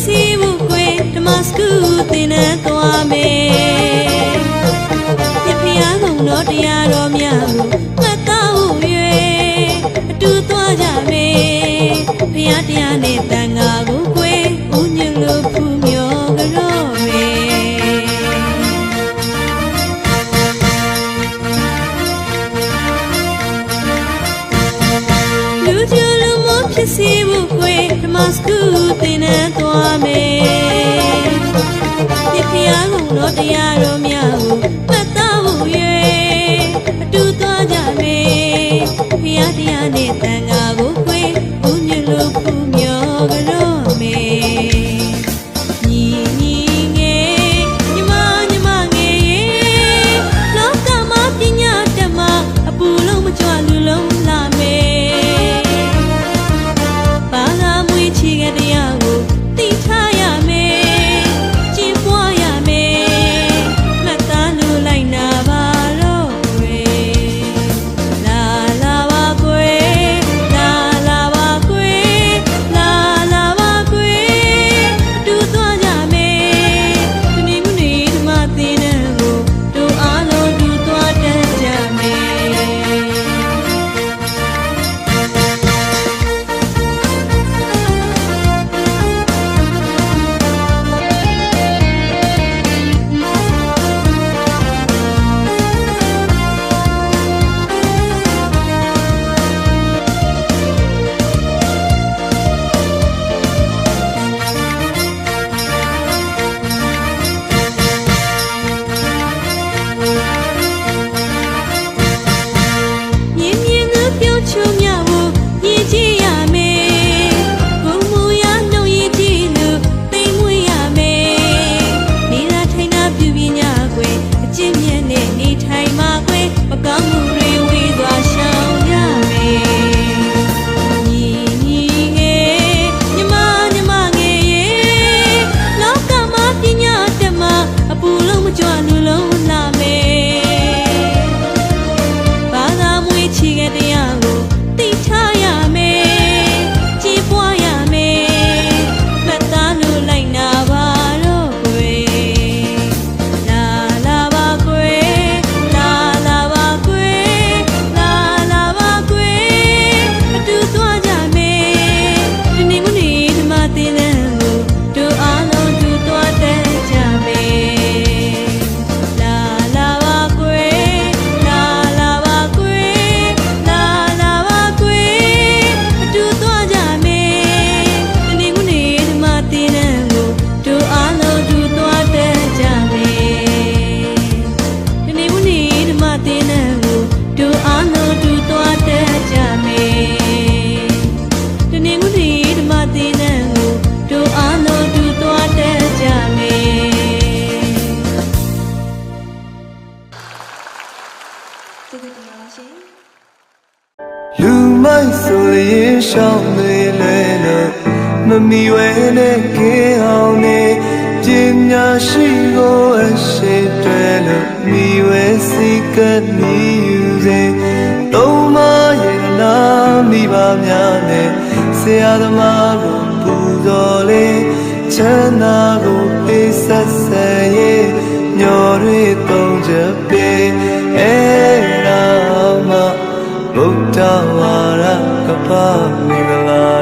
စီဘူးကွယ်ဓမ္မစကူသင်နဲ့သွားမယ်ပြဖျားကုန်တော့တရားတော်များကိုမှတ်သားဖို့ရွယ်အတူသွားကြမယ်ဖျားတရားနဲ့တန်ခါကိုကွယ်ဦးညွတ်လို့ဖူးမြော်ကြတော့မယ်လူကျလူမဖြစ်စီဘူး စကူတင်နေသွားမေဒီဖျားကုန်တော့တရားတော်များကို ကျေးဇူးတင်ပါတယ်ရှင်လူမိုက်ဆိုရင်ရှောင်းနေလဲလို့မမီဝဲနဲ့ကင်းအောင်နေပညာရှိကိုအရှိတွေလို့မိဝဲစိတ်ကမီယူစေသုံးမရဲ့နာမိပါများနဲ့ဆရာသမားကိုပူဇော်လေချမ်းသာကိုပေးဆက်ဆံရေးညော်တွေသုံးချက် ဗုဒ္ဓဝါရကပမင်္ဂလာ